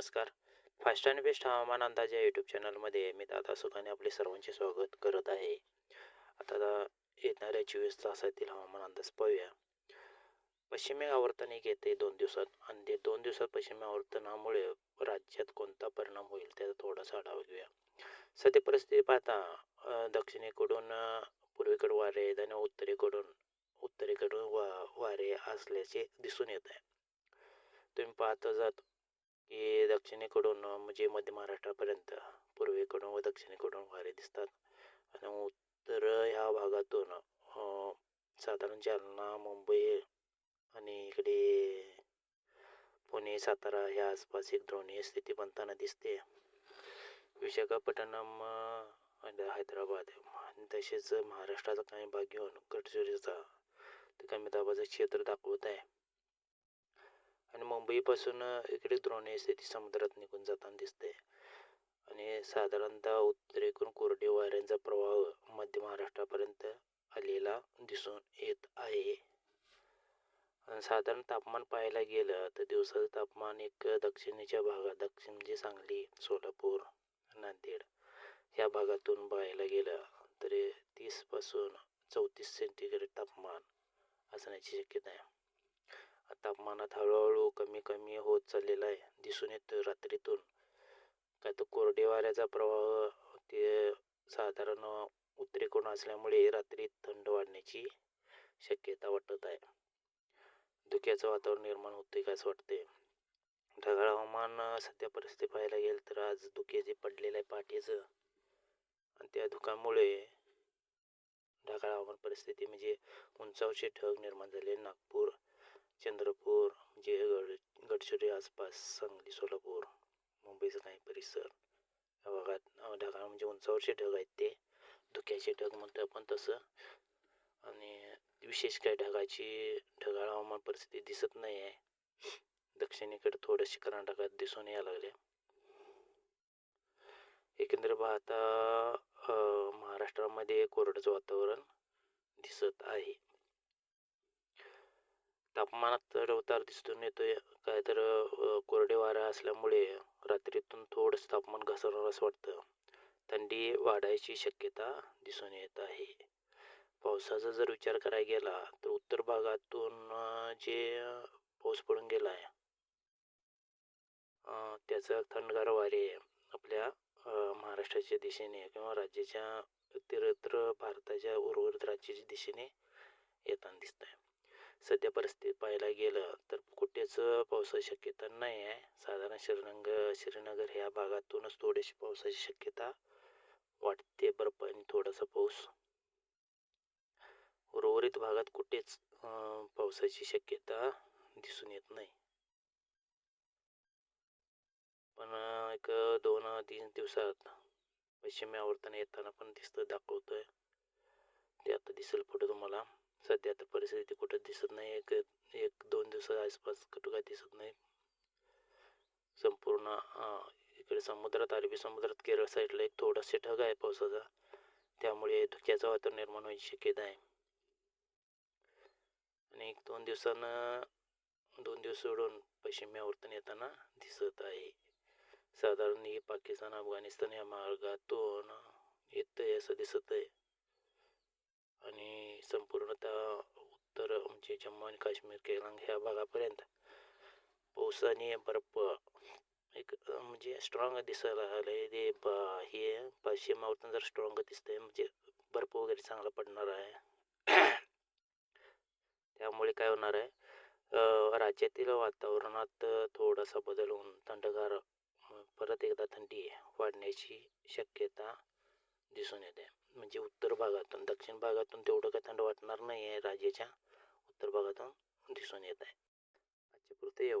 नमस्कार. Fast and best हवामान अंदाज या यूट्यूब चॅनलमध्ये मी दादा सुखाने आपले सर्वांचे स्वागत करत आहे. आता येणाऱ्या चोवीस तासातील हवामान अंदाज पाहूया. पश्चिमी आवर्तन एक येते दोन दिवसात आणि ते दोन दिवसात पश्चिमी आवर्तनामुळे राज्यात कोणता परिणाम होईल त्याचा थोडासा आढावा घेऊया. सध्या परिस्थिती पाहता दक्षिणेकडून पूर्वेकडे वारे आहेत आणि उत्तरेकडून उत्तरेकडून वा वारे असल्याचे दिसून येत आहे. तुम्ही पाहता जात की दक्षिणेकडून म्हणजे मध्य महाराष्ट्रापर्यंत पूर्वेकडून व दक्षिणेकडून वारे दिसतात. आणि उत्तर ह्या भागातून साधारण जालना मुंबई आणि इकडे पुणे सातारा ह्या आसपास एक द्रोणीय स्थिती बनताना दिसते. विशाखापट्टणम आणि हैदराबाद आणि तसेच महाराष्ट्राचा काही भाग घेऊन गडचिरोलीचा ते कमी दाबाचं क्षेत्र दाखवत आहे. आणि मुंबईपासून इकडे द्रोणीय स्थिती समुद्रात निघून जाताना दिसते. आणि साधारणतः उत्तरेकडून कोरडे वाऱ्यांचा प्रवाह मध्य महाराष्ट्रापर्यंत आलेला दिसून येत आहे. साधारण तापमान पाहायला गेलं तर दिवसाचं तापमान एक दक्षिणेच्या भागात दक्षिण म्हणजे सांगली सोलापूर नांदेड ह्या भागातून पाहायला गेलं तरी तीसपासून चौतीस सेंटीग्रेड तापमान असण्याची शक्यता आहे. तापमानात हळूहळू कमी कमी होत चाललेला आहे दिसून येतं रात्रीतून. काय तर कोरडे वाऱ्याचा प्रवाह ते साधारण उत्तरेकडून असल्यामुळे रात्री थंड वाढण्याची शक्यता वाटत आहे. धुक्याचं वातावरण निर्माण होते काय असं वाटते ढगाळ हवामान सध्या परिस्थिती पाहायला गेलं तर आज धुके जे पडलेलं आहे पहाटेचं आणि त्या धुक्यामुळे ढगाळ हवामान परिस्थिती म्हणजे उंचावचे ठग निर्माण झाले. नागपूर चंद्रपूर म्हणजे गड गडचिरोली आसपास सांगली सोलापूर मुंबईचा काही परिसर. या भागात ढगाळ म्हणजे उंचावरचे ढग आहेत ते. धुक्याचे ढग म्हणतो आपण तसं. आणि विशेष काय ढगाची ढगाळ हवामान परिस्थिती दिसत नाही आहे दक्षिणेकडे थोडेसे कर्नाटकात दिसून यायला लागले. एकंदर पाहता महाराष्ट्रामध्ये कोरडचं वातावरण दिसत आहे. तापमानात चढ उतार दिसून येतोय. काय तर कोरडे वारा असल्यामुळे रात्रीतून थोडंसं तापमान घसरणार असं वाटतं. थंडी वाढायची शक्यता दिसून येत आहे. पावसाचा जर विचार करायला गेला तर उत्तर भागातून जे पाऊस पडून गेला आहे त्याचं त्याचा थंडगार वारे आपल्या महाराष्ट्राच्या दिशेने किंवा राज्याच्या इतरत्र भारताच्या उर्वरित राज्याच्या दिशेने येताना दिसत आहे सध्या परिस्थितीत पाहायला गेलं तर कुठेच पावसाची शक्यता नाही आहे. साधारण श्रीनगर श्रीनगर ह्या भागातूनच थोडीशी पावसाची शक्यता वाटते बर्फ आणि थोडासा पाऊस. उर्वरित भागात कुठेच पावसाची शक्यता दिसून येत नाही. पण एक दोन तीन दिवसात पश्चिमी आवर्तन येताना पण दिसतं दाखवतोय. ते आता दिसेल पुढे तुम्हाला. सध्या तर परिस्थिती कुठं दिसत नाही. एक एक दोन दिवसा आसपास कुठं काय दिसत नाही. संपूर्ण इकडे समुद्रात अरबी समुद्रात केरळ साईडला एक थोडासा ढग आहे पावसाचा. त्यामुळे धुक्याचं वातावरण निर्माण व्हायची शक्यता आहे. आणि एक दोन दिवसानं दोन दिवस सोडून पश्चिमी आवर्तन येताना दिसत आहे. साधारण ही पाकिस्तान अफगाणिस्तान या मार्गातून येत आहे असं दिसत आहे आणि संपूर्णतः उत्तर म्हणजे जम्मू आणि काश्मीर केलांग ह्या भागापर्यंत पावसाने आणि बर्फ एक म्हणजे स्ट्रॉंग दिसायला आलं ते हे पश्चिम आवर्तन जर स्ट्रॉंग दिसतंय म्हणजे बर्फ वगैरे चांगला पडणार आहे. त्यामुळे काय होणार आहे? राज्यातील वातावरणात थोडासा बदल होऊन थंडगार परत एकदा थंडी वाढण्याची शक्यता दिसून येते. म्हणजे उत्तर भागातून दक्षिण भागातून तेवढं काही थंड वाटणार नाही आहे राज्याच्या उत्तर भागातून दिसून येत आहे. आजच्या पुरते एवढं.